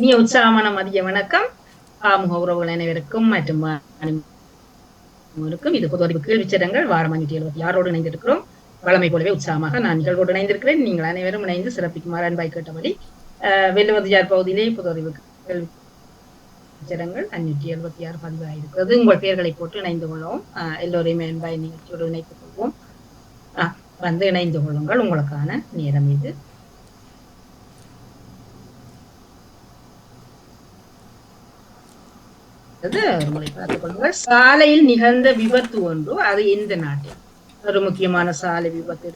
இனிய உற்சாகமான மதிய வணக்கம். ஆமுக உறவுகள் அனைவருக்கும் மற்றும் அனைவருக்கும் இது பொது கேள்விச்சரங்கள் வாரம் அஞ்சூற்றி எழுபத்தி ஆறோடு இணைந்திருக்கிறோம். வளமை போலவே உற்சாகமாக நான் நிகழ்வோடு இணைந்திருக்கிறேன். நீங்கள் அனைவரும் இணைந்து சிறப்பிக்குமாறு அன்பாய் கேட்டபடி அஹ், பகுதியிலே பொது அறிவு கேள்விச்சரங்கள் அஞ்சூற்றி எழுபத்தி ஆறு பதிவாயிருக்கிறது. உங்கள் பெயர்களை போட்டு இணைந்து கொள்ளவும் எல்லோரையுமே அன்பாய் நிகழ்ச்சியோடு இணைத்துக் கொள்வோம். வந்து இணைந்து கொள்ளுங்கள். உங்களுக்கான நேரம் இது அது ஒரு முறை பார்த்துக் கொள்ளுங்கள் சாலையில் நிகழ்ந்த விபத்து ஒன்று அது எந்த நாட்டில். ஒரு முக்கியமான சாலை விபத்து.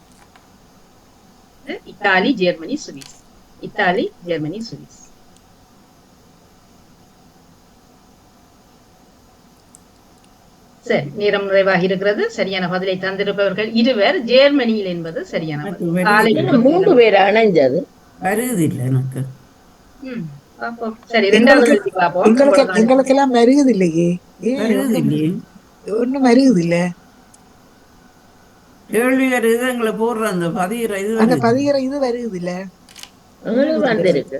Italy Germany Swiss. Italy Germany Swiss. சரி நேரம் நிறைவாகி இருக்கிறது சரியான பதிலை தந்திருப்பவர்கள் இருவர். ஜெர்மனியில் என்பது சரியான மூன்று பேர் அணைஞ்சது. வருது இல்லை எனக்கு. எங்களுக்கு எங்களுக்கெல்லாம் மருகுது இல்லையே ஒண்ணும் மருகுது இல்ல எங்களை போடுற அந்த பதிகிற இது அந்த பதிகிற இது வருகுது இல்ல? எங்களுக்கு வந்திருக்கு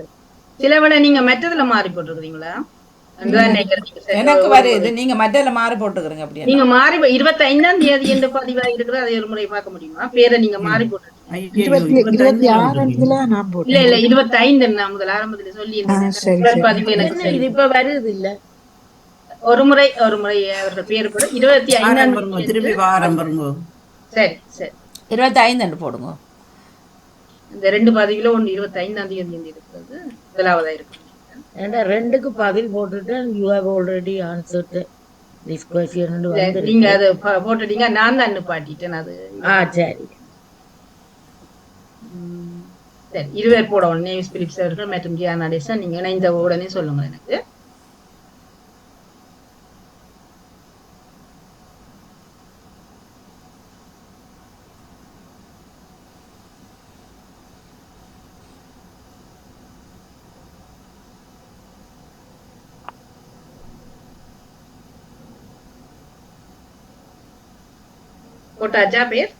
சில விட நீங்க மெட்டதுல மாறி போட்டிருக்கீங்களா எனக்கு வருது நீங்க மற்றல மாறி போட்டுக்கிறீங்க அப்படியே நீங்க மாறி இருபத்தி ஐந்தாம் தேதி என்று பதிவாக இருக்கிறது அதை ஒரு முறை பார்க்க முடியுமா? பேரை நீங்க மாறி போட்டு இல்ல இல்ல இருபத்தி ஐந்து நான் முதல் ஆரம்பத்துல சொல்லி. பதிவு எனக்கு. இது? இப்ப வருது இல்ல? ஒரு முறை ஒரு முறை அவர்கள் பேர் கூட இருபத்தி ஐந்தாம் திருப்பி வாரம் சரி சரி. இருபத்தி ஐந்து போடுங்க. இந்த ரெண்டு பதிவில ஒண்ணு இருபத்தி ஐந்தாம் தேதி இருக்கிறது. முதலாவதா இருக்கு. ஏன்டா ரெண்டுக்கு பதில் போட்டுட்டு you have already answered this question வந்து நீங்க அதை போட்டுட்டீங்க நான் தான் நிப்பாட்டிட்டேன் அது ஆ சரி. சரி இருவர் போட உடனே பிலிப்ஸ் அவர்கள் மற்றும் ஜியா நடேசன் நீங்க இணைந்த உடனே சொல்லுங்க எனக்கு. போட்டாச்சா பேர்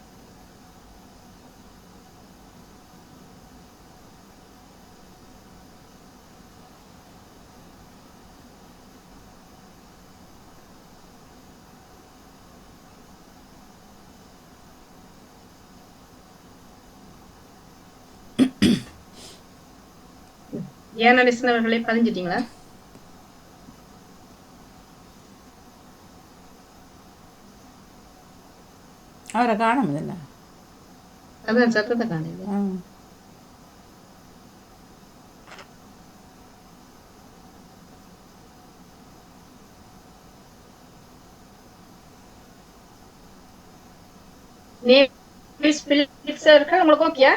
ஏன் நடேசன் அவர்களே பதிஞ்சிட்டீங்களா? என்ன அதான் சத்தத்தை காணையில நேவிஸ் பிலிப்ஸ் அவர்கள் உங்களுக்கு ஓகேயா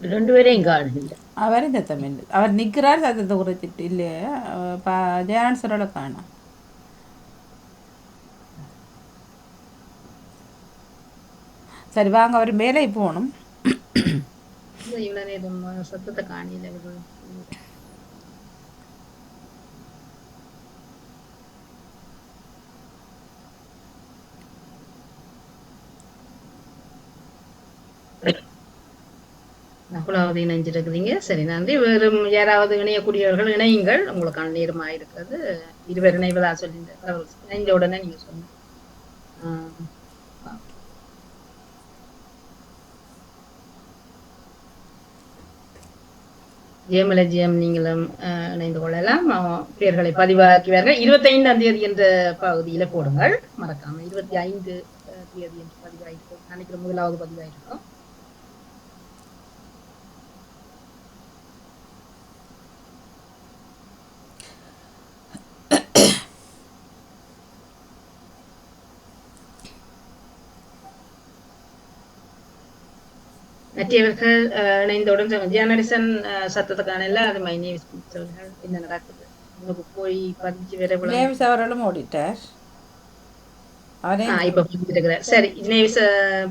ரெண்டு பேரையும் காணுங்க அவரும் சத்தம் இல்லை அவர் நிற்கிறார் சத்தத்தை குறைச்சிட்டு சரி வாங்க அவர் மேலே போகணும். சத்தத்தை காணியில நகுலாவது இணைஞ்சிருக்கிறீங்க சரி நன்றி. வெறும் யாராவது இணையக்கூடியவர்கள் இணையுங்கள். உங்களுக்கான நேரமாக இருக்கிறது இருவர் இணைவதா சொல்லி இணைந்த உடனே நீங்க சொல்லுங்க. ஜெயமல ஜெயம் நீங்களும் அஹ், இணைந்து கொள்ளலாம். பேர்களை பதிவாக்குவார்கள். இருபத்தி ஐந்தாம் தேதி என்ற பகுதியில போடுங்கள். மறக்காம இருபத்தி ஐந்து தேதி என்று பதிவாயிருக்கும் நினைக்கிற முதலாவது பதிவாயிருக்கும். மற்றவர்கள் அஹ், இணைந்தவுடன் சொல்லுங்க. ஜெயநடிசன் அஹ், சத்தத்தை காணல அது மை நேம் சொல்லுங்கள் என்ன நடக்குது உங்களுக்கு போய் பதிஞ்சு வர இவ்வளவு- நேவிஸ் அவர்களும் ஓடிட்டார் அவரே ஆ, இப்ப புரிஞ்சுட்டு இருக்கிறேன். சரி நேவிஸ்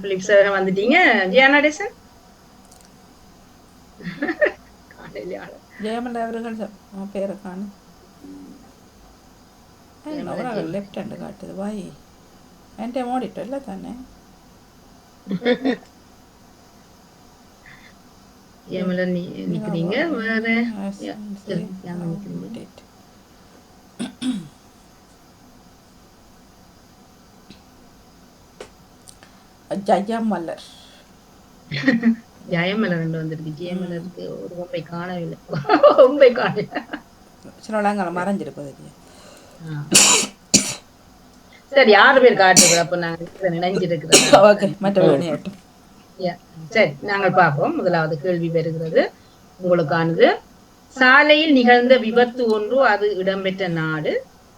பிலிப்ஸ் அவர்கள் வந்துட்டீங்க ஜெயநடிசன் காலையில ஆளு. ஜெயமல்ல அவர்கள் ச- அவன் பேரை காணும் லெஃப்ட் ஹேண்டு காட்டுது வாய் എൻ്റെ ഓടിട്ടല്ല തന്നെ நீ நிக்கிறீங்க வேற நிக்கிறீங்க ஜெயா மலர் ஜெயமலா ரெண்டு வந்திருக்கு ஜெயமலருக்கு ஒரு பொம்பை காணவில்லை பொம்பை காணல சிலவளங்களை மறைஞ்சிருப்பது. சரி ஆறு பேர் காட்டுறது அப்ப நாங்க நினைஞ்சிருக்கிறோம் ஓகே மற்ற விளையாட்டு யா, சரி நாங்கள் பார்ப்போம். முதலாவது கேள்வி வருகிறது. உங்களுக்கானது. சாலையில் நிகழ்ந்த விபத்து ஒன்று அது இடம்பெற்ற நாடு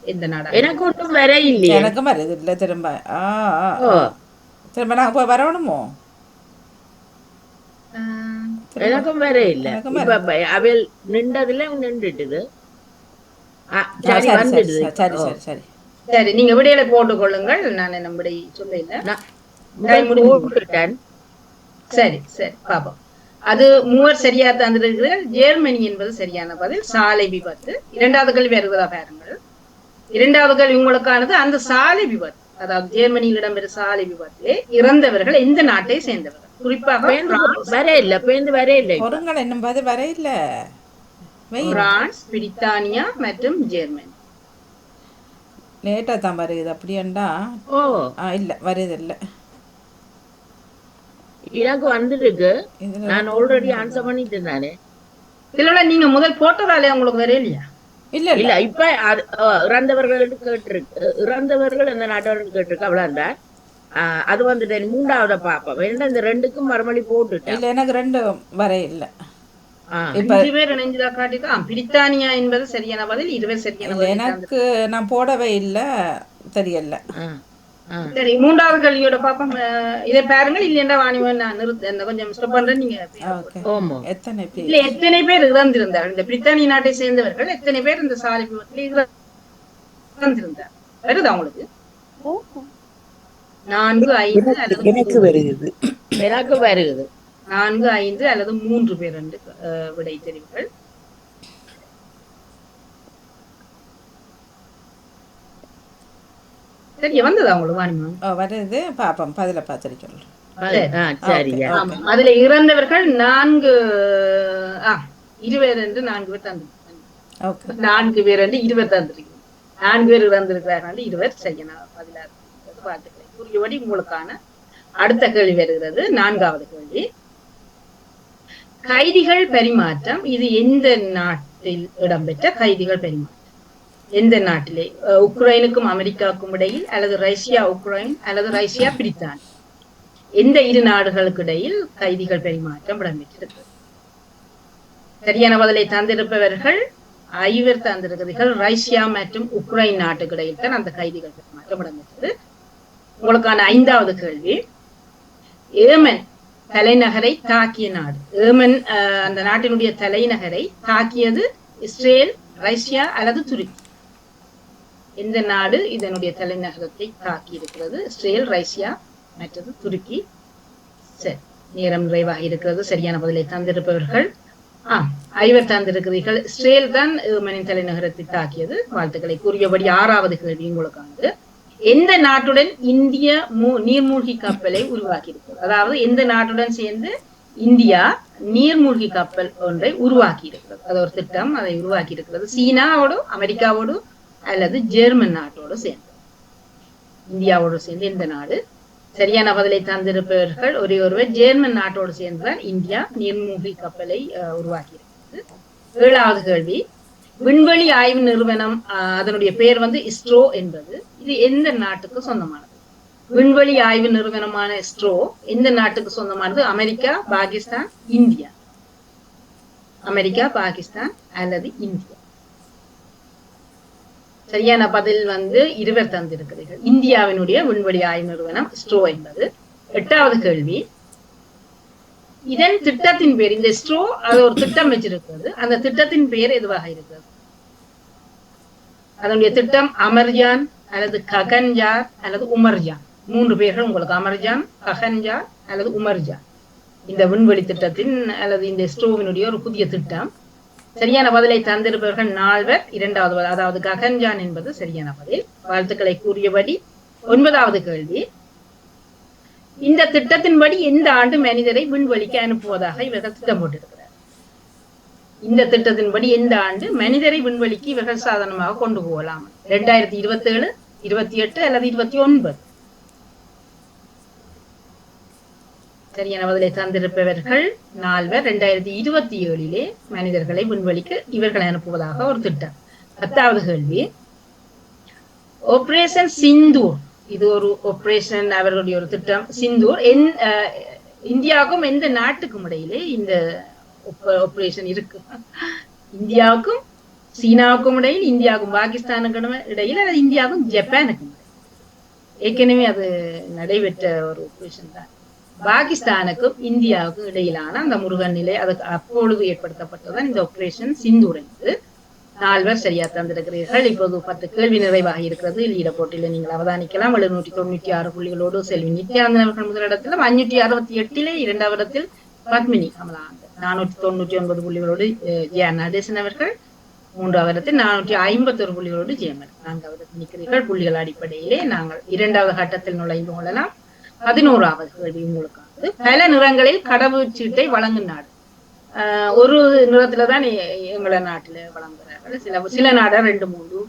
எந்த நாடு? எனக்கு ஒன்றும் வர இல்லையே எனக்கும் வருது இல்லை திரும்ப. திரும்ப நாங்கள் போய் வரணுமோ? எனக்கும் வர இல்ல அவள் நின்றதுல நின்றுட்டுது. சரி நீங்க விடையில போட்டுக் கொள்ளுங்கள் நான் என்ன விடை சொல்ல இல்ல நான் Time முடிஞ்சு போட்டுட்டேன் சரி சரி பாப்போம். அது மூவர் சரியா தந்திருக்கிற ஜெர்மனி என்பது சரியான பதில். சாலை விபத்து. இரண்டாவது கேள்வி வருகிறதா பாருங்கள். இரண்டாவது கேள்வி உங்களுக்கானது. அந்த சாலை விபத்து அதாவது ஜெர்மனியில் இடம்பெறும் சாலை விபத்திலே இறந்தவர்கள் எந்த நாட்டை சேர்ந்தவர்கள்? குறிப்பாக வர இல்ல. பேந்து வர இல்லை. பொருங்கள் என்னும் போது வர இல்லை. பிரான்ஸ் பிரித்தானியா மற்றும் ஜெர்மனி. லேட்டாக தான் வருது. அப்படியாண்டா? ஓ. இல்லை வருது இல்லை எனக்கு வந்துருக்கு. நான் ஆல்ரெடி ஆன்சர் பண்ணிட்டேன் நானு. இதுல நீங்க முதல் போட்டதாலே உங்களுக்கு வரே இல்லையா? இல்லை இல்லை. இப்ப இறந்தவர்கள் கேட்டிருக்கு. இறந்தவர்கள் இந்த நாட்டவர்கள் கேட்டிருக்கு. அவ்வளவுதான் அது வந்துட்டு மூன்றாவத பாப்போம். வேண்டாம் இந்த ரெண்டுக்கும் மறுமொழி போட்டுட்டேன். இல்லை எனக்கு ரெண்டு வர இல்லை. பிரித்தானியா என்பது சரியான பதில் இருவர் சரியான எனக்கு நான் போடவே இல்லை. தெரியல. சரி மூன்றாவது கேள்வியோட பாப்போம் இதை பாருங்கள் இல்லைன்னா வாணிவன் நான் நிறுத்த இந்த கொஞ்சம் ஸ்டாப் பண்றேன் நீங்க ஓகே ஓமோ. எத்தனை பேர்? இல்ல எத்தனை பேர் இறந்திருந்தார்கள் இந்த பிரித்தானிய நாட்டை சேர்ந்தவர்கள் எத்தனை பேர் இந்த சாலை விபத்தில் இறந்திருந்தார்? வருதா உங்களுக்கு? நான்கு ஐந்து அல்லது எனக்கு வருகிறது. எனக்கு வருகுது நான்கு ஐந்து அல்லது மூன்று பேர் என்று விடை தெரிவுகள். சரி வந்ததா உங்களுக்கு வாணிமன் ஓ வருது பார்ப்போம் பதில சரியா ஆமா அதுல இறந்தவர்கள் நான்கு என்று நான்கு பேர் தந்து நான்கு பேர் என்று இருவர் தந்திருக்கீங்க நான்கு பேர் இறந்திருக்கிறார்கள் இருவர் செய்யணும் பதிலாக வாழ்த்துக்களை புரியபடி உங்களுக்கான அடுத்த கேள்வி வருகிறது. நான்காவது கேள்வி. கைதிகள் பரிமாற்றம் இது எந்த நாட்டில் இடம்பெற்ற கைதிகள் பரிமாற்றம்? எந்த நாட்டிலே? உக்ரைனுக்கும் அமெரிக்காவுக்கும் இடையில் அல்லது ரஷ்யா உக்ரைன் அல்லது ரஷ்யா பிரித்தான் எந்த இரு நாடுகளுக்கு இடையில் கைதிகள் பரிமாற்றம் இடம்பெற்றிருக்கிறது? சரியான பதிலை தந்திருப்பவர்கள் ஐவர் தந்திருக்கிறீர்கள் ரஷ்யா மற்றும் உக்ரைன் நாட்டுக்கு இடையில் தான் அந்த கைதிகள் பரிமாற்றம் இடம்பெற்றது. உங்களுக்கான ஐந்தாவது கேள்வி. ஏமன் தலைநகரை தாக்கிய நாடு. ஏமன் அந்த நாட்டினுடைய தலைநகரை தாக்கியது இஸ்ரேல் ரஷ்யா அல்லது துருக்கி? எந்த நாடு இதனுடைய தலைநகரத்தை தாக்கி இருக்கிறது இஸ்ரேல் ரஷ்யா மற்றது துருக்கி. சரி நேரம் நிறைவாக இருக்கிறது. சரியான பதிலை தந்திருப்பவர்கள். ஆ ஐவர் தந்திருக்கிறீர்கள். இஸ்ரேல் தான் ஏமனின் தலைநகரத்தை தாக்கியது. வாழ்த்துக்களை கூறியபடி ஆறாவது கேள்வி உங்களுக்கானது. எந்த நாட்டுடன் இந்திய மூ- நீர்மூழ்கி கப்பலை உருவாக்கி இருக்கிறது அதாவது எந்த நாட்டுடன் சேர்ந்து இந்தியா நீர்மூழ்கி கப்பல் ஒன்றை உருவாக்கி இருக்கிறது அது ஒரு திட்டம் அதை உருவாக்கி இருக்கிறது சீனாவோடு அமெரிக்காவோடு அல்லது ஜெர்மன் நாட்டோடு சேர்ந்து. இந்தியாவோடு சேர்ந்து இந்த நாடு? சரியான பதிலை தந்திருப்பவர்கள் ஒரே ஒருவர். ஜெர்மன் நாட்டோடு சேர்ந்துதான் இந்தியா நீர்மூழ்கி கப்பலை உருவாக்கி இருக்கிறது ஏழாவது கேள்வி. விண்வெளி ஆய்வு நிறுவனம் அதனுடைய பெயர் வந்து இஸ்ரோ என்பது. இது எந்த நாட்டுக்கு சொந்தமானது? விண்வெளி ஆய்வு நிறுவனமான இஸ்ரோ எந்த நாட்டுக்கு சொந்தமானது? America Pakistan India. America Pakistan அல்லது இந்தியா. சரியான பதில் வந்து இருவர் தந்திருக்கிறீர்கள். இந்தியாவினுடைய விண்வெளி ஆய்வு நிறுவனம் ஸ்ட்ரோ என்பது. எட்டாவது கேள்வி. இதன் திட்டத்தின் பேர் இந்த ஸ்ட்ரோ அது ஒரு திட்டம் வச்சிருக்கிறது. அந்த திட்டத்தின் பெயர் எதுவாக இருக்கிறது? அதனுடைய திட்டம் அமர்ஜான் அல்லது ககன்ஜார் அல்லது உமர்ஜான். மூன்று பேர்கள் உங்களுக்கு. அமர்ஜான் ககன்ஜார் அல்லது உமர்ஜான். இந்த விண்வெளி திட்டத்தின் அல்லது இந்த ஸ்ட்ரோவினுடைய ஒரு புதிய திட்டம். சரியான பதிலை தந்திருப்பவர்கள் நால்வர் இரண்டாவது அதாவது ககன்ஜான் என்பது சரியான பதில். வாழ்த்துக்களை கூறியபடி ஒன்பதாவது கேள்வி. இந்த திட்டத்தின்படி எந்த ஆண்டு மனிதரை விண்வெளிக்கு அனுப்புவதாக இவர்கள் திட்டம் போட்டிருக்கிறார்? இந்த திட்டத்தின்படி இந்த ஆண்டு மனிதரை விண்வெளிக்கு இவர்கள் சாதனமாக கொண்டு போகலாம்? ரெண்டாயிரத்தி இருபத்தி ஏழு இருபத்தி எட்டு அல்லது இருபத்தி ஒன்பது? சரியான பதிலை தந்திருப்பவர்கள் நால்வர் ரெண்டாயிரத்தி இருபத்தி ஏழிலே மனிதர்களை விண்வெளிக்கு இவர்களை அனுப்புவதாக ஒரு திட்டம். பத்தாவது கேள்வி. ஆபரேஷன் சிந்தூர் இது ஒரு ஆபரேஷன் அவர்களுடைய ஒரு திட்டம். சிந்தூர் என் இந்தியாவுக்கும் எந்த நாட்டுக்கும் இடையிலே இந்த ஆபரேஷன் இருக்கு. இந்தியாவுக்கும் சீனாவுக்கும் இடையில் இந்தியாவுக்கும் பாகிஸ்தானுக்கும் இடையில் அல்லது இந்தியாவுக்கும் ஜப்பானுக்கும் ஏற்கனவே அது நடைபெற்ற ஒரு ஆபரேஷன் தான். பாகிஸ்தானுக்கும் இந்தியாவுக்கும் இடையிலான அந்த முருகன் நிலை அதுக்கு அப்பொழுது ஏற்படுத்தப்பட்டதுதான் இந்த ஆபரேஷன் சிந்துரைந்து நால்வர் சரியா தந்திருக்கிறீர்கள். இப்போது பத்து கேள்வி நிறைவாக இருக்கிறது. லீட போட்டியில நீங்கள் அவதானிக்கலாம். எழுநூற்றி தொண்ணூற்றி ஆறு புள்ளிகளோடு செல்வி நித்யானந்தன் அவர்கள் முதலிடத்திலும் அஞ்சூற்றி அறுபத்தி எட்டிலே இரண்டாவது இடத்தில் பத்மினி கமலாந்து நானூற்றி தொண்ணூற்றி ஒன்பது புள்ளிகளோடு அஹ், ஜெயா நடேசன் அவர்கள். மூன்றாவது இடத்தில் நானூற்றி ஐம்பத்தொரு புள்ளிகளோடு ஜெயமன். நான்காவது நிற்கிறீர்கள். புள்ளிகள் அடிப்படையிலே நாங்கள் இரண்டாவது கட்டத்தில் நுழைந்து கொள்ளலாம். பதினோராவது கேள்வி உங்களுக்கானது. பல நிறங்களில் கடவுச்சீட்டை வழங்கும் நாடு. ஆஹ் ஒரு நிறத்துலதான் எங்களை எங்கள நாட்டுல வழங்குறார்கள். சில சில நாடா ரெண்டு மூணு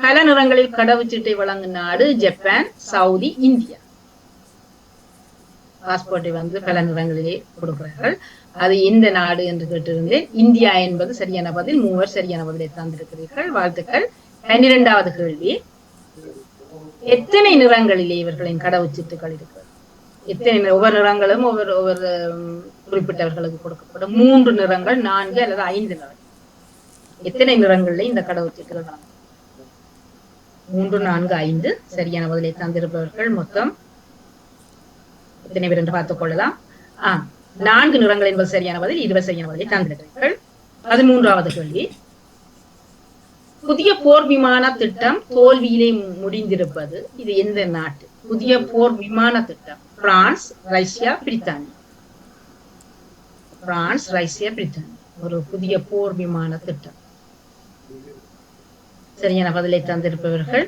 பல நிறங்களில் கடவுச்சீட்டை வழங்கும் நாடு ஜப்பான் சவுதி இந்தியா. பாஸ்போர்ட்டை வந்து பல நிறங்களிலே கொடுக்கிறார்கள். அது எந்த நாடு என்று கேட்டிருந்தேன். இந்தியா என்பது சரியான பதில் மூவர் சரியான பதிலை தந்திருக்கிறீர்கள். வாழ்த்துக்கள். பன்னிரெண்டாவது கேள்வி. எத்தனை நிறங்களிலே இவர்களின் கடவுச்சீட்டுகள் இருக்கிறது? எத்தனை ஒவ்வொரு நிறங்களும் ஒவ்வொரு ஒவ்வொரு குறிப்பிட்டவர்களுக்கு கொடுக்கப்படும். மூன்று நிறங்கள் நான்கு அல்லது ஐந்து நிறங்கள். எத்தனை நிறங்களிலே இந்த கடவுச்சீட்டுகள் வழங்கப்படும்? மூன்று நான்கு ஐந்து. சரியான பதிலை தந்திருப்பவர்கள் மொத்தம் எத்தனை பேர் என்று பார்த்துக் கொள்ளலாம். ஆ நான்கு நிறங்கள் என்பது சரியான பதில் இருபது சரியான பதிலை தந்திருக்கிறீர்கள். பதிமூன்றாவது கேள்வி. புதிய போர் விமான திட்டம் தோல்வியிலே முடிந்திருப்பது இது எந்த நாட்டு? புதிய போர் விமான திட்டம். France Russia Britannia. France Russia Britannia ஒரு புதிய போர் விமான திட்டம். சரியான பதிலை தந்திருப்பவர்கள்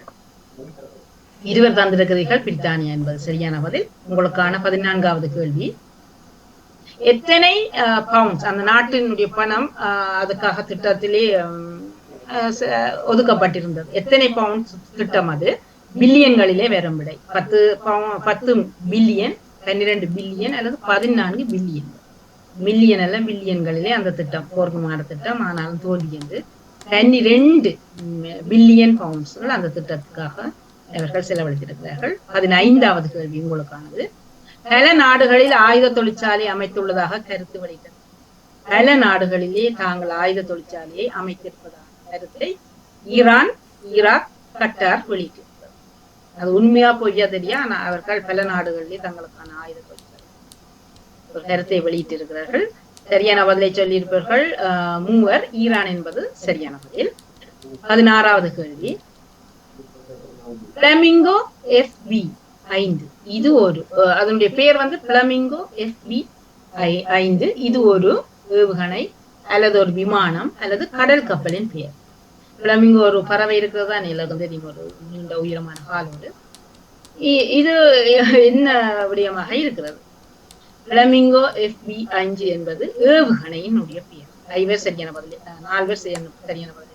இருவர் தந்திருக்கிறீர்கள் பிரித்தானியா என்பது சரியான பதில். உங்களுக்கான பதினான்காவது கேள்வி. எத்தனை பவுண்ட்ஸ் அந்த நாட்டினுடைய பணம் ஆஹ், அதுக்காக திட்டத்திலே ஒதுக்கப்பட்டிருந்தது. எத்தனை பவுண்ட் திட்டம் அது? பில்லியன்களிலே வரும் விடை. பத்து பத்து பில்லியன் பன்னிரண்டு பில்லியன் அல்லது பதினான்கு பில்லியன் மில்லியன் அல்ல பில்லியன்களிலே அந்த திட்டம் போர் திட்டம் ஆனாலும் தோல்வியது பன்னிரெண்டு பில்லியன் பவுண்ட்ஸ்கள் அந்த திட்டத்துக்காக அவர்கள் செலவழித்திருக்கிறார்கள். பதினைந்தாவது கேள்வி உங்களுக்கானது. பல நாடுகளில் ஆயுத தொழிற்சாலை அமைத்துள்ளதாக கருத்து வெளியிட்டது. பல நாடுகளிலே தாங்கள் ஆயுத தொழிற்சாலையை அமைத்திருப்பதாக கருத்தை ஈரான் ஈராக் கட்டார் வெளியிட்டிருக்கிறது அது உண்மையா பொய்யா தெரியா? ஆனா அவர்கள் பல நாடுகளிலே தங்களுக்கான ஆயுத ஒரு கருத்தை வெளியிட்டிருக்கிறார்கள். சரியான பதிலை சொல்லியிருப்பார்கள் மூவர். ஈரான் என்பது சரியான பதில். பதினாறாவது கேள்வி. பிளமிங்கோ எஃப்பி ஐந்து. இது ஒரு அதனுடைய பெயர் வந்து பிளமிங்கோ எஃப்பி ஐந்து. இது ஒரு ஏவுகணை அல்லது ஒரு விமானம் அல்லது கடல் கப்பலின் பெயர் பிளமிங்கோ ஒரு பறவை இருக்கிறதா எல்லாருக்கும் தெரியும் ஒரு நீண்ட உயரமான ஹால் உண்டு இது என்ன விடயமாக இருக்கிறது பிளமிங்கோ எஃபி அஞ்சு என்பது ஏவுகணையினுடைய பெயர் ஐவர் சரியான பதில் நால்வர் சரியான சரியான பதில்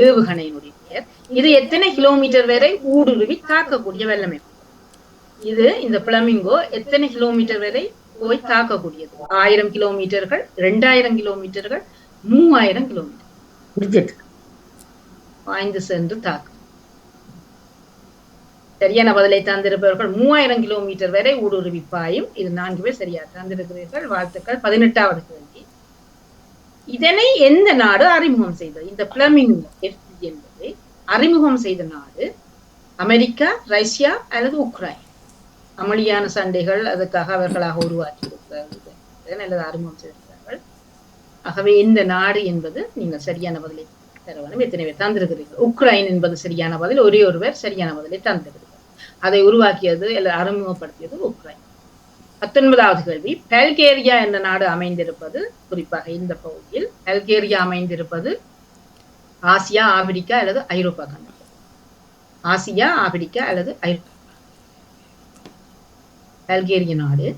ஏவுகணையினுடைய பெயர் இது எத்தனை கிலோமீட்டர் வரை ஊடுருவி தாக்கக்கூடிய வல்லமை இது இந்த பிளமிங்கோ எத்தனை கிலோமீட்டர் வரை போய் தாக்கக்கூடியது ஆயிரம் கிலோமீட்டர்கள் ரெண்டாயிரம் கிலோமீட்டர்கள் மூவாயிரம் கிலோமீட்டர் பாய்ந்து சென்று தாக்கும். சரியான பதிலை தந்திருப்பவர்கள் மூவாயிரம் கிலோமீட்டர் வரை ஊடுருவி பாயும். இது நான்கு பேர் சரியா தந்திருக்கிறீர்கள். வாழ்த்துக்கள். பதினெட்டாவது கேள்வி. இதனை எந்த நாடு அறிமுகம் செய்தது? இந்த பிளமிங் என்பதை அறிமுகம் செய்த நாடு அமெரிக்கா ரஷ்யா அல்லது உக்ரைன்? அமளியான சண்டைகள் அதுக்காக அவர்களாக உருவாக்கி இருக்கிறார்கள் அல்லது அறிமுகம் செய்திருக்கிறார்கள். ஆகவே இந்த நாடு என்பது நீங்கள் சரியான பதிலை தர எத்தனை பேர் தந்திருக்கிறீர்கள்? உக்ரைன் என்பது சரியான பதில் ஒரே ஒருவர் சரியான பதிலை தந்திருக்கிறார். அதை உருவாக்கியது அல்லது அறிமுகப்படுத்தியது உக்ரைன். பத்தொன்பதாவது கேள்வி. பல்கேரியா என்ற நாடு அமைந்திருப்பது குறிப்பாக இந்த பகுதியில் பல்கேரியா அமைந்திருப்பது ஆசியா ஆப்பிரிக்கா அல்லது ஐரோப்பா கண்டம் ஆசியா ஆப்பிரிக்கா அல்லது ஐரோப்பா பல்கேரிய நாடு.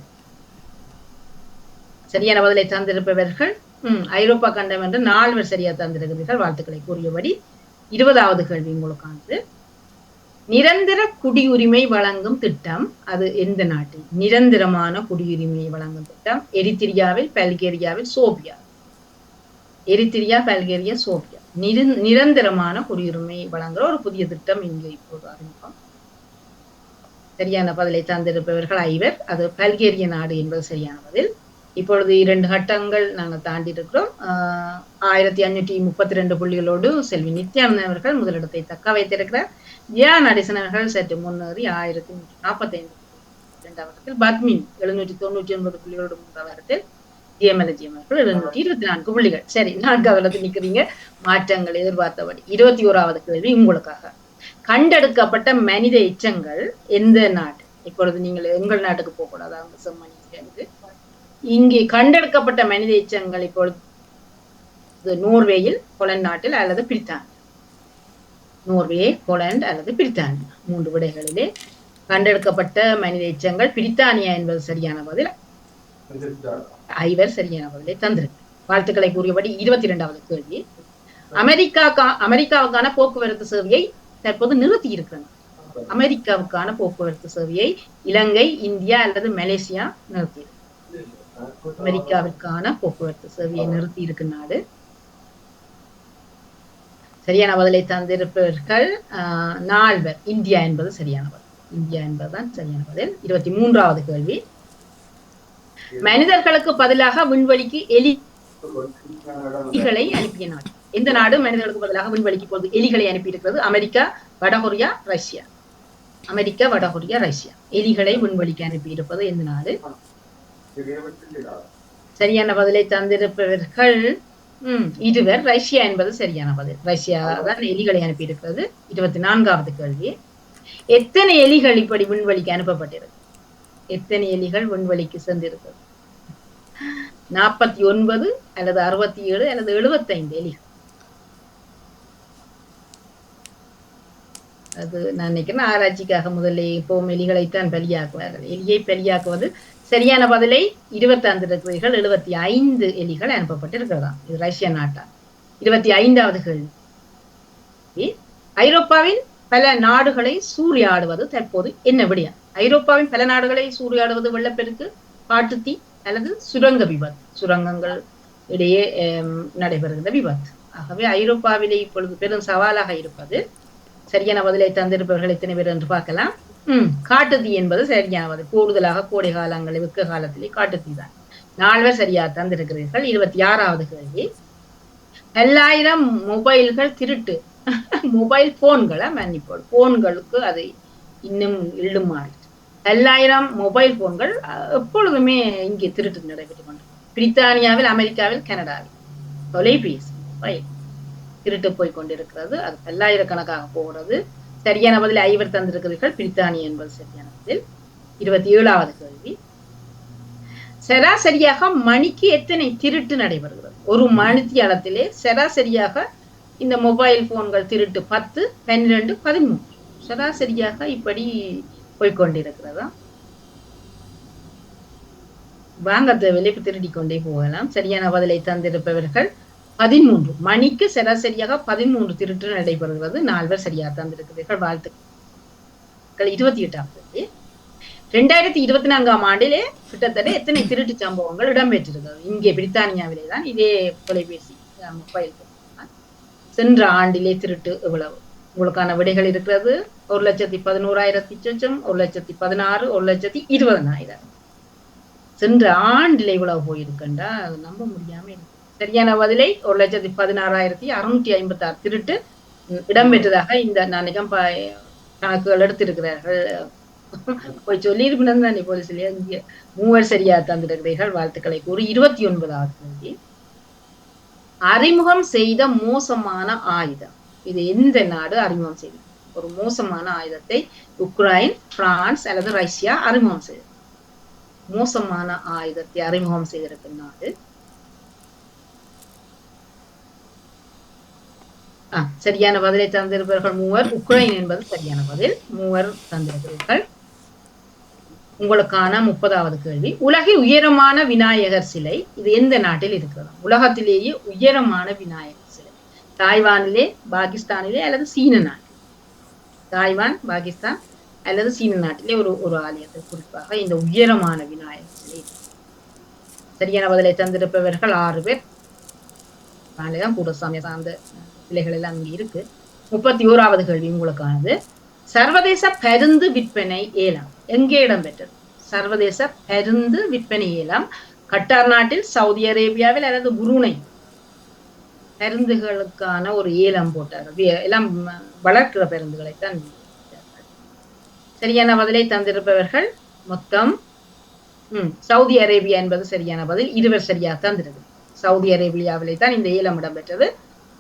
சரியான பதிலை தந்திருப்பவர்கள் ம் ஐரோப்பா கண்டம் என்று நால்வர் சரியா தந்திருக்கிறீர்கள். வாழ்த்துக்களை கூறியபடி இருபதாவது கேள்வி உங்களுக்கானது. நிரந்தர குடியுரிமை வழங்கும் திட்டம் அது எந்த நாட்டில்? நிரந்தரமான குடியுரிமை வழங்கும் திட்டம் எரித்திரியாவில் பல்கேரியாவில் சோபியா. Eritrea Bulgaria Sofia. நிரு நிரந்தரமான குடியுரிமை வழங்குற ஒரு புதிய திட்டம் இங்கு இப்போது அறிமுகம். சரியான பதிலை தந்திருப்பவர்கள் ஐவர். அது பல்கேரிய நாடு என்பது சரியான பதில். இப்பொழுது இரண்டு கட்டங்கள் நாங்கள் தாண்டி இருக்கிறோம் ஆஹ் ஆயிரத்தி அஞ்சூற்றி முப்பத்தி ரெண்டு புள்ளிகளோடு செல்வி நித்யானந்தன் அவர்கள் முதலிடத்தை தக்க வைத்திருக்கிறார். ஜியா நடேசன் அவர்கள் சற்று முன்னேறி ஆயிரத்தி நூற்றி நாற்பத்தி ஐந்து இரண்டாம் இடத்தில் பத்மின் எழுநூற்றி தொண்ணூற்றி ஒன்பது புள்ளிகளோடு மூன்றாம் இடத்தில் ஜிஎம்எல்ஜிஎம் அவர்கள் எழுநூற்றி இருபத்தி நான்கு புள்ளிகள். சரி நான்காவது இடத்தில் நிற்கிறீங்க. மாற்றங்கள் எதிர்பார்த்தபடி. இருபத்தி ஓராவது கேள்வி உங்களுக்காக. கண்டெடுக்கப்பட்ட மனித எச்சங்கள் எந்த நாடு? இப்பொழுது நீங்கள் எங்கள் நாட்டுக்கு போகக்கூடாது அவங்க செம்மணி இங்கே கண்டெடுக்கப்பட்ட மனித எச்சங்கள் இப்பொழுது நோர்வேயில் போலந்து நாட்டில் அல்லது பிரித்தானியா. நோர்வே போலந்து அல்லது பிரித்தானியா. மூன்று விடைகளிலே கண்டெடுக்கப்பட்ட மனித எச்சங்கள் பிரித்தானியா என்பது சரியான பதில். ஐவர் சரியான பதிலை தந்திருக்கு வாழ்த்துக்களை கூறியபடி இருபத்தி இரண்டாவது கேள்வி. அமெரிக்கா அமெரிக்காவுக்கான போக்குவரத்து சேவையை தற்போது நிறுத்தி இருக்கிறது அமெரிக்காவுக்கான போக்குவரத்து சேவையை இலங்கை இந்தியா அல்லது மலேசியா நிறுத்தி அமெரிக்காவிற்கான போக்குவரத்து சேவையை நிறுத்தி இருக்கு நாடு சரியான பதிலை தந்திருப்பவர்கள் நால்வர். இந்தியா என்பது சரியான பதில். இந்தியா என்பதுதான் சரியான பதில். இருபத்தி மூன்றாவது கேள்வி. மனிதர்களுக்கு பதிலாக விண்வெளிக்கு எலிகளை அனுப்பிய நாடு. எந்த நாடு மனிதர்களுக்கு பதிலாக விண்வெளிக்கு போது எலிகளை அனுப்பி இருக்கிறது அமெரிக்கா வடகொரியா ரஷ்யா. அமெரிக்கா வடகொரியா ரஷ்யா. எலிகளை விண்வெளிக்கு அனுப்பி இருப்பது எந்த நாடு? சரியான பதிலை தந்திருப்பவர்கள் ம் இருவர். ரஷ்யா என்பது சரியான பதில். ரஷ்யா தான் எலிகளை அனுப்பியிருக்கிறது. இருபத்தி நான்காவது கேள்வி. எத்தனை எலிகள் இப்படி விண்வெளிக்கு அனுப்பப்பட்டிருக்கு எத்தனை எலிகள் விண்வெளிக்கு சென்றிருக்கிறது? நாற்பத்தி ஒன்பது அல்லது அறுபத்தி ஏழு அல்லது எழுபத்தைந்து எலிகள். அது நான் நினைக்கிறேன் ஆராய்ச்சிக்காக முதல்ல எப்பவும் எலிகளைத்தான் பலியாக்குவார்கள். எலியை பலியாக்குவது சரியான பதிலை இருபத்தைந்து இருக்கிறீர்கள் எழுபத்தி ஐந்து எலிகள் அனுப்பப்பட்டிருக்கிறதா இது ரஷ்ய நாட்டா. இருபத்தி ஐந்தாவது கேள்வி ஐரோப்பாவின் பல நாடுகளை சூறையாடுவது தற்போது என்ன விடியா? ஐரோப்பாவின் பல நாடுகளை சூறையாடுவது வெள்ளப்பெருக்கு காட்டுத்தீ அல்லது சுரங்க விபத்து. சுரங்கங்கள் இடையே நடைபெறுகிற நடைபெறுகின்ற விபத்து. ஆகவே ஐரோப்பாவிலே இப்பொழுது பெரும் சவாலாக இருப்பது சரியான பதிலை தந்திருப்பவர்கள் எத்தனை பேர் என்று பார்க்கலாம். ம் காட்டுத்தீ என்பது சரியானது. கூடுதலாக கோடை காலங்களில் வெக்க காலத்திலே காட்டுத்தீ தான். நால்வர் சரியா தந்திருக்கிறீர்கள். இருபத்தி ஆறாவது கேள்வி. பல்லாயிரம் மொபைல்கள் திருட்டு. மொபைல் போன்களை மன்னிப்போம் போன்களுக்கு அது இன்னும் இள்ளும் மாறி பல்லாயிரம் மொபைல் போன்கள் எப்பொழுதுமே இங்கே திருட்டு நடைபெற்று கொண்டு பிரித்தானியாவில் அமெரிக்காவில் கனடாவில். தொலைபேசி மொபைல். திருட்டு போய் கொண்டிருக்கிறது. அது பல்லாயிரக்கணக்காக போகிறது. சரியான பதில் ஐவர் தந்திருக்கிறீர்கள். பிரித்தானி என்பது சரியான பதில் இருபத்தி ஏழாவது கேள்வி. சராசரியாக மணிக்கு எத்தனை திருட்டு நடைபெறுகிறது? ஒரு மணித்தியாலத்திலே சராசரியாக இந்த மொபைல் போன்கள் திருட்டு பத்து பன்னிரண்டு பதிமூன்று. சராசரியாக இப்படி போய்கொண்டிருக்கிறதா வாங்க தேவையில்லை திருடி கொண்டே போகலாம். சரியான பதிலை தந்திருப்பவர்கள் பதிமூன்று மணிக்கு சராசரியாக பதிமூன்று திருட்டு நடைபெறுகிறது. நால்வர் சரியா தந்திருக்கிறீர்கள் வாழ்த்துக்கள். இருபத்தி எட்டாம் தேதி. ரெண்டாயிரத்தி இருபத்தி நான்காம் ஆண்டிலே கிட்டத்தட்ட எத்தனை திருட்டு சம்பவங்கள் இடம்பெற்றிருந்தது? இங்கே பிரித்தானியாவிலே தான் இதே தொலைபேசி மொபைல் சென்ற ஆண்டிலே திருட்டு எவ்வளவு உங்களுக்கான விடைகள் இருக்கிறது. ஒரு லட்சத்தி பதினோராயிரத்தி சொச்சம் ஒரு லட்சத்தி பதினாறு ஒரு லட்சத்தி இருபதனாயிரம். சென்ற ஆண்டிலே இவ்வளவு போயிருக்கண்டா? அது நம்ப முடியாம இருக்கு. சரியான பதிலை ஒரு லட்சத்தி பதினாறாயிரத்தி அறுநூற்றி ஐம்பத்தி ஆறு திருட்டு இடம்பெற்றதாக இந்த நான் கணக்குகள் எடுத்திருக்கிறார்கள். போய் சொல்லி இருப்பினர் தானே இல்லையா இங்கே மூவர் சரியா தந்திருக்கிறீர்கள். வாழ்த்துக்களை கூறி இருபத்தி ஒன்பதாவது கேள்வி அறிமுகம் செய்த மோசமான ஆயுதம். இது எந்த நாடு அறிமுகம் செய்தது? ஒரு மோசமான ஆயுதத்தை உக்ரைன் பிரான்ஸ் அல்லது ரஷ்யா அறிமுகம் செய்தது. மோசமான ஆயுதத்தை அறிமுகம் செய்திருக்கும் நாடு சரியான பதிலை தந்திருப்பவர்கள் மூவர். உக்ரைன் என்பது சரியான பதில். மூவர் தந்திருப்பவர்கள் உங்களுக்கான முப்பதாவது கேள்வி. உலகில் உயரமான விநாயகர் சிலை இது எந்த நாட்டில் இருக்கிறது? உலகத்திலேயே உயரமான விநாயகர் சிலை. தாய்வானிலே பாகிஸ்தானிலே அல்லது சீன நாட்டில்? தாய்வான் பாகிஸ்தான் அல்லது சீன நாட்டிலே ஒரு ஒரு ஆலயத்தில் குறிப்பாக இந்த உயரமான விநாயகர் சிலை. சரியான பதிலை தந்திருப்பவர்கள் ஆறு பேர். தான் கூடசாமி சார்ந்த சிலைகள் எல்லாம் இங்கே இருக்கு. முப்பத்தி ஓராவது கேள்வி உங்களுக்கானது. சர்வதேச பருந்து விற்பனை ஏலம் எங்கே இடம்பெற்றது? சர்வதேச பருந்து விற்பனை ஏலம் கட்டார் நாட்டில் சவுதி அரேபியாவில் அல்லது குருணை பருந்துகளுக்கான ஒரு ஏலம் போட்டார் எல்லாம் வளர்க்கிற பருந்துகளை தான் சரியான பதிலை தந்திருப்பவர்கள் மொத்தம் ம் சவுதி அரேபியா என்பது சரியான பதில். இருவர் சரியாக தந்திருக்கு சவுதி அரேபியாவிலே தான் இந்த ஏலம் இடம்பெற்றது.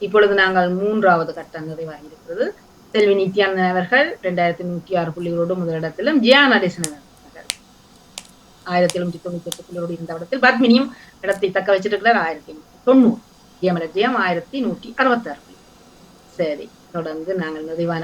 இப்பொழுது நாங்கள் மூன்றாவது கட்டங்களை வாங்கியிருக்கிறது இருக்கிறது செல்வி நித்யானந்தன் அவர்கள் ரெண்டாயிரத்தி நூற்றி ஆறு புள்ளிகளோடு முதலிடத்திலும் ஜியா நடேசன் அவர்கள். ஆயிரத்தி எழுநூற்றி தொண்ணூத்தி எட்டு புள்ளிகளோடு இருந்த இடத்தில் பத்மினியும் இடத்தை தக்க வச்சிருக்கிறார் ஆயிரத்தி தொண்ணூறு. ஜியமல ஜெயம் ஆயிரத்தி நூற்றி அறுபத்தாறு புள்ளி. சரி தொடர்ந்து நாங்கள் நிறைவான